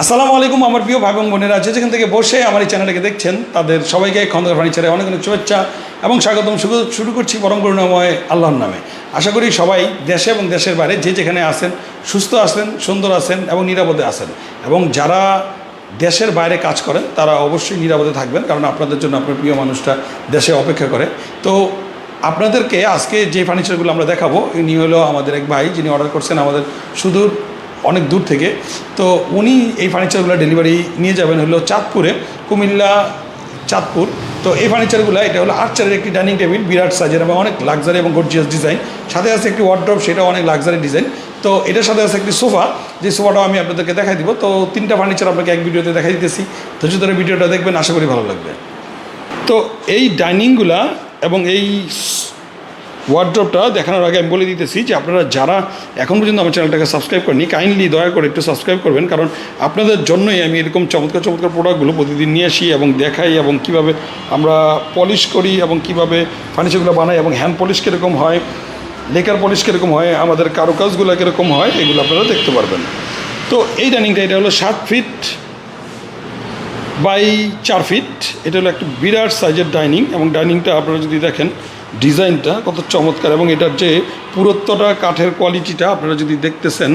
আসসালামু আলাইকুম, আমার প্রিয় ভাই এবং বোনেরা। যে যেখান থেকে বসে আমার এই চ্যানেলটাকে দেখছেন, তাদের সবাইকে খন্দকার ফার্নিচারে অনেক অনেক শুভেচ্ছা এবং স্বাগতম। শুরু শুরু করছি পরম করুণাময় আল্লাহর নামে। আশা করি সবাই দেশে এবং দেশের বাইরে যে যেখানে আছেন, সুস্থ আছেন, সুন্দর আছেন এবং নিরাপদে আছেন। এবং যারা দেশের বাইরে কাজ করেন, তারা অবশ্যই নিরাপদে থাকবেন, কারণ আপনাদের জন্য আপনার প্রিয় মানুষটা দেশে অপেক্ষা করে। তো আপনাদেরকে আজকে যে ফার্নিচারগুলো আমরা দেখাবো, ইনি হলো আমাদের এক ভাই, যিনি অর্ডার করছেন আমাদের সুদূর অনেক দূর থেকে। তো উনি এই ফার্নিচারগুলো ডেলিভারি নিয়ে যাবেন হলো চাঁদপুরে, কুমিল্লা, চাঁদপুর। তো এই ফার্নিচারগুলো এটা হলো আর্চারের একটি ডাইনিং টেবিল বিরাট সাইজের এবং অনেক লাক্সারি এবং গর্জিয়াস ডিজাইন সাথে আছে একটি ওয়ার্ড্রপ সেটা অনেক লাক্সারি ডিজাইন তো এটার সাথে আছে একটি সোফা, যে সোফাটাও আমি আপনাদেরকে দেখাই দিব। তো তিনটা ফার্নিচার আপনাকে এক ভিডিওতে দেখাই দিতেছি। ধৈর্য ধরে ভিডিওটা দেখবেন, আশা করি ভালো লাগবে। তো এই ডাইনিংগুলা এবং এই ওয়ার্ড্রপটা দেখানোর আগে আমি বলে দিতেছি যে আপনারা যারা এখন পর্যন্ত আমার চ্যানেলটাকে সাবস্ক্রাইব করেনি কাইন্ডলি দয়া করে একটু সাবস্ক্রাইব করবেন। কারণ আপনাদের জন্যই আমি এরকম চমৎকার চমৎকার প্রোডাক্টগুলো প্রতিদিন নিয়ে আসি এবং দেখাই এবং কীভাবে আমরা পলিশ করি এবং কীভাবে ফার্নিচারগুলো বানাই এবং হ্যান্ড পলিশ কীরকম হয়, লেকার পলিশ কীরকম হয়, আমাদের কারুকাজগুলো কীরকম হয়, এগুলো আপনারা দেখতে পারবেন। তো এই ডাইনিংটা এটা হলো সাত ফিট বাই চার ফিট এটা হলো একটা বিরাট সাইজের ডাইনিং এবং ডাইনিংটা আপনারা যদি দেখেন ডিজাইনটা কত চমৎকার এবং এটার যে পুরুত্বটা কাঠের কোয়ালিটিটা আপনারা যদি দেখতেছেন,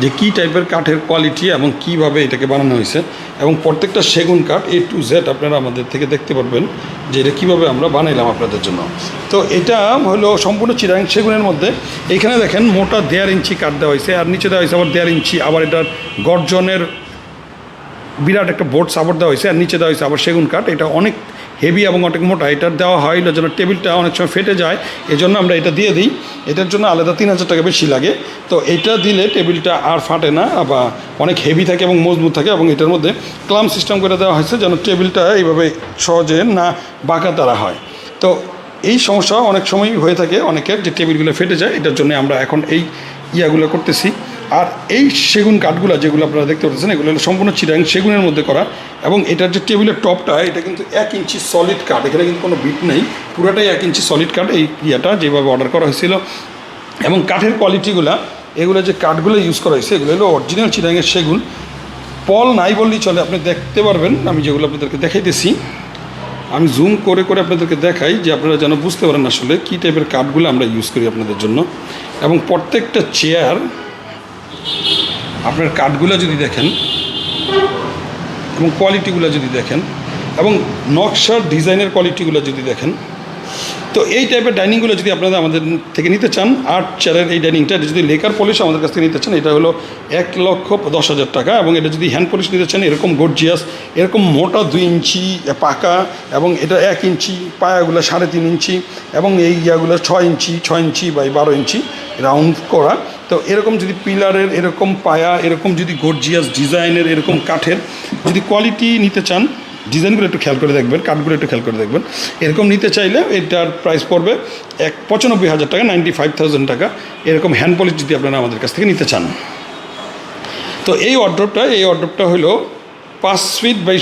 যে কী টাইপের কাঠের কোয়ালিটি এবং কীভাবে এটাকে বানানো হয়েছে এবং প্রত্যেকটা সেগুন কাঠ এ টু জেড আপনারা আমাদের থেকে দেখতে পারবেন যে এটা কীভাবে আমরা বানাইলাম আপনাদের জন্য। তো এটা হলো সম্পূর্ণ চিরাং সেগুনের মধ্যে। এখানে দেখেন মোটা দেড় ইঞ্চি কাঠ দেওয়া হয়েছে আর নিচে দেওয়া হয়েছে আবার দেড় ইঞ্চি, আবার এটার গর্জনের বিরাট একটা বোর্ড সাপোর্ট দেওয়া হয়েছে আর নিচে দেওয়া হয়েছে আবার সেগুন কাঠ। এটা অনেক হেভি এবং অনেক মোটা, এটার দেওয়া হয় যেন টেবিলটা অনেক সময় ফেটে যায় এই জন্য আমরা এটা দিয়ে দিই। এটার জন্য আলাদা তিন হাজার টাকা বেশি লাগে। তো এটা দিলে টেবিলটা আর ফাটে না, বা অনেক হেভি থাকে এবং মজবুত থাকে এবং এটার মধ্যে ক্লাম সিস্টেম করে দেওয়া হয়েছে যেন টেবিলটা এইভাবে সহজে না বাঁকা তারা হয়। তো এই সমস্যা অনেক সময় হয়ে থাকে অনেকের যে টেবিলগুলো ফেটে যায়, এটার জন্য আমরা এখন এই ইয়াগুলো করতেছি। আর এই সেগুন কাঠগুলো যেগুলো আপনারা দেখতে পাচ্ছেন, এগুলো হলো সম্পূর্ণ চিরাং সেগুনের মধ্যে করা এবং এটার যে টেবিলের টপটা, এটা কিন্তু এক ইঞ্চি সলিড কাঠ, এখানে কিন্তু কোনো বিট নেই, পুরোটাই এক ইঞ্চি সলিড কাঠ এই ইয়াটা যেভাবে অর্ডার করা হয়েছিল। এবং কাঠের কোয়ালিটিগুলো এগুলো যে কাঠগুলো ইউজ করা হয়েছে, এগুলো হলো অরিজিনাল চিরাঙের সেগুন। পল নাই বললেই চলে, আপনি দেখতে পারবেন, আমি যেগুলো আপনাদেরকে দেখাইতেছি। আমি জুম করে করে আপনাদেরকে দেখাই যে আপনারা যেন বুঝতে পারেন আসলে কী টাইপের কাঠগুলো আমরা ইউজ করি আপনাদের জন্য। এবং প্রত্যেকটা চেয়ার আপনার কাঠগুলো যদি দেখেন এবং কোয়ালিটিগুলো যদি দেখেন এবং নকশার ডিজাইনের কোয়ালিটিগুলো যদি দেখেন, তো এই টাইপের ডাইনিংগুলো যদি আপনারা আমাদের থেকে নিতে চান, আট চেয়ারের এই ডাইনিংটা যদি লেকার পলিশ আমাদের কাছ থেকে নিতে চান, এটা হলো এক লক্ষ দশ হাজার টাকা এবং এটা যদি হ্যান্ড পলিশ নিতে চান, এরকম গর্জিয়াস এরকম মোটা দুই ইঞ্চি পাকা এবং এটা এক ইঞ্চি, পায়াগুলো সাড়ে তিন ইঞ্চি এবং এই ইয়াগুলো ছয় ইঞ্চি ছয় ইঞ্চি বা বারো ইঞ্চি রাউন্ড করা। তো এরকম যদি পিলারের, এরকম পায়া, এরকম যদি গর্জিয়াস ডিজাইনের এরকম কাঠের যদি কোয়ালিটি নিতে চান ডিজাইনগুলো একটু খেয়াল করে দেখবেন, কাঠগুলো একটু খেয়াল করে দেখবেন। এরকম নিতে চাইলে এটার প্রাইস পড়বে এক, পঁচানব্বই হাজার টাকা নাইনটি ফাইভ থাউজেন্ড টাকা। এরকম হ্যান্ড পলিশ যদি আপনারা আমাদের কাছ থেকে নিতে চান। তো এই অর্ডারটা এই অর্ডারটা হলো পাঁচ ফিট বাই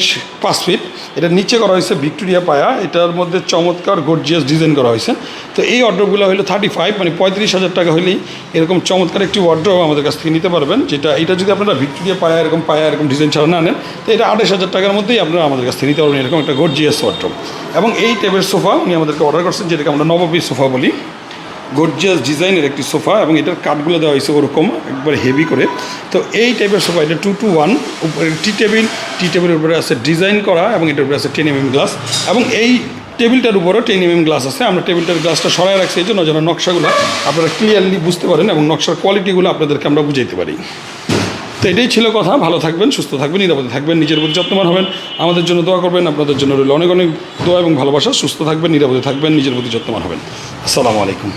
পাঁচ ফিট। এটা নিচে করা হয়েছে ভিক্টোরিয়া পায়া। এটার মধ্যে চমৎকার গর্জিয়াস ডিজাইন করা হয়েছে। তো এই অর্ডারগুলো হলো থার্টি ফাইভ মানে পঁয়ত্রিশ হাজার টাকা হলেই এরকম চমৎকার একটি অর্ডার আমাদের কাছ থেকে নিতে পারবেন, যেটা এটা যদি আপনারা ভিক্টোরিয়া পায়া এরকম পায়া এরকম ডিজাইন ছাড়া না নেন, তো এটা আঠাশ হাজার টাকার মধ্যেই আপনারা আমাদের কাছ থেকে নিতে পারবেন এরকম একটা গর্জিয়াস অর্ডার এবং এই টাইপের সোফা উনি আমাদেরকে অর্ডার করছেন, যেটাকে আমরা নববী সোফা বলি। গর্জিয়াস ডিজাইনের একটি সোফা এবং এটার কাঠগুলো দেওয়া হয়েছে ওরকম, একবার হেভি করে। তো এই টাইপের সোফা, এটা টু টু ওয়ান উপরে টি টেবিল, টি টেবিলের উপরে আছে ডিজাইন করা এবং এটার উপরে আছে টেন এম গ্লাস এবং এই টেবিলটার উপরেও টেন এম গ্লাস আছে। আমরা টেবিলটার গ্লাসটা সরাই রাখছি, এই জন্য যেন নকশাগুলো আপনারা ক্লিয়ারলি বুঝতে পারেন এবং নকশার কোয়ালিটিগুলো আপনাদেরকে আমরা বুঝাইতে পারি। তো এটাই ছিল কথা, ভালো থাকবেন, সুস্থ থাকবেন, নিরাপদে থাকবেন, নিজের প্রতি যত্নবান হবেন, আমাদের জন্য দোয়া করবেন, আপনাদের জন্য রইল অনেক অনেক দোয়া এবং ভালোবাসা। সুস্থ থাকবেন, নিরাপদে থাকবেন, নিজের প্রতি যত্নবান হবেন। আসসালামু আলাইকুম।